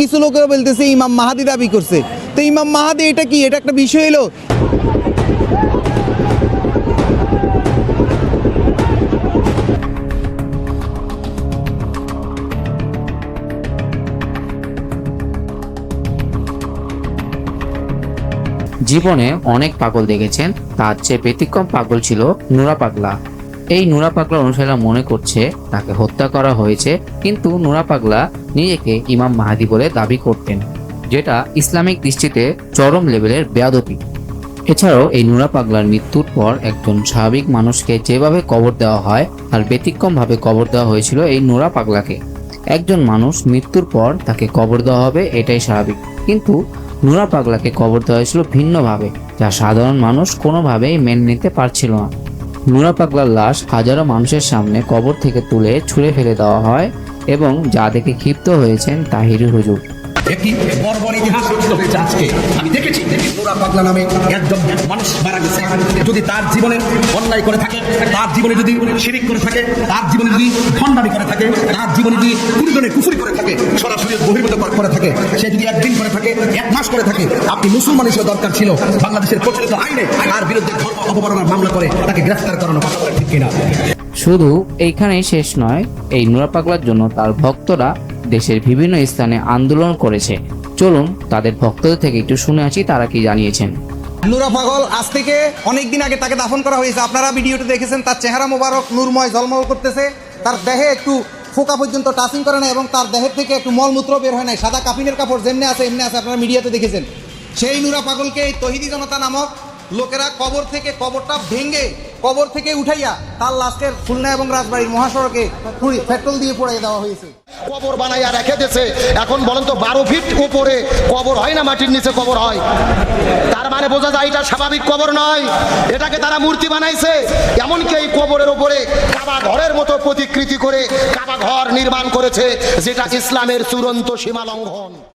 কিছু লোকেরা বলতেছে, ইমাম মাহাদি দাবি করছে। তো ইমাম মাহাদি, এটা কি? এটা একটা বিষয় এলো জীবনে অনেক পাগল দেখেছেন, তার চেয়ে ব্যতিক্রম পাগল ছিল নুরা পাগলা। এই নুরা পাগলা অনুসারীরা মনে করছে তাকে হত্যা করা হয়েছে, কিন্তু নুরা পাগলা নিজেকে ইমাম মাহাদি বলে দাবি করতেন, যেটা ইসলামিক দৃষ্টিতে চরম লেভেলের বেয়াদপি। এছাড়াও এই নুরা পাগলার মৃত্যুর পর একজন স্বাভাবিক মানুষকে যেভাবে কবর দেওয়া হয়, তার ব্যতিক্রমভাবে কবর দেওয়া হয়েছিল এই নুরা পাগলাকে। একজন মানুষ মৃত্যুর পর তাকে কবর দেওয়া হবে, এটাই স্বাভাবিক। কিন্তু নুরা পাগলাকে কবর দেওয়া হয়েছিল ভিন্নভাবে, যা সাধারণ মানুষ কোনোভাবেই মেনে নিতে পারছিল না। নুরা পাগলার লাশ হাজারো মানুষের সামনে কবর থেকে তুলে ছুঁড়ে ফেলে দেওয়া হয় এবং যা দেখে ক্ষিপ্ত হয়েছেন তাহিরুল হুজুর। একটি বর্বর ইতিহাস রচিত হয়েছে আজকে। আমি দেখেছি নোরা পাগলা নামে একজন মানুষ মারা গেছে। যদি তার জীবনে অন্যায় করে থাকে, তার জীবনে যদি শিরিক করে থাকে, তার জীবনে যদি খণ্ডামি করে থাকে, তার জীবনে যদি কুড়িজনে কুফুরি করে থাকে, সরাসরি বহির্ভূত করে- থাকে, সে যদি একদিন করে থাকে, এক মাস করে থাকে, আপনি মুসলমান হিসেবে দরকার ছিল। বাংলাদেশের প্রচলিত আইনে তার বিরুদ্ধে ধর্ম অপমাননার মামলা করে তাকে গ্রেফতার করানো কথা ঠিক কিনা? শুধু এইখানেই শেষ নয়, এই নুরা পাগলার জন্য তার ভক্তরা দেশের বিভিন্ন স্থানে আন্দোলন করেছে। চলুন, তাদের ভক্তদের থেকে একটু শুনে আসি, তারা কি জানিয়েছেন। নুরা পাগল, আজ থেকে অনেক দিন আগে তাকে দাফন করা হয়েছে। আপনারা ভিডিওতে দেখেছেন, তার চেহারা মোবারক, নূরময় ঝলমল করতেছে। তার দেহে একটু ফোকা পর্যন্ত টাচিং করে না এবং তার দেহের থেকে একটু মলমূত্র বের হয় নাই। সাদা কাফিনের কাপড় যেমনি আছে, এমনি আছে, আপনারা মিডিয়াতে দেখেছেন। সেই নুরা পাগলকে এই তহিদি জনতা নামক লোকেরা কবর থেকে কবরটা ভেঙে কবর থেকে উঠাইয়া তার লাস্টের খুলনা এবং রাজবাড়ির মহাসড়কে পেট্রোল দিয়ে পড়াই দেওয়া হয়েছে। কবর বানাইয়া রেখে দিয়েছে। এখন বলেন তো, বারো ফিট উপরে কবর হয় না, মাটির নিচে কবর হয়? তার মানে বোঝা যায় এটা স্বাভাবিক কবর নয়। এটাকে তারা মূর্তি বানাইছে। এমনকি এই কবরের উপরে কাবা ঘরের মতো প্রতিকৃতি করে কাবা ঘর নির্মাণ করেছে, যেটা ইসলামের চূড়ান্ত সীমা লঙ্ঘন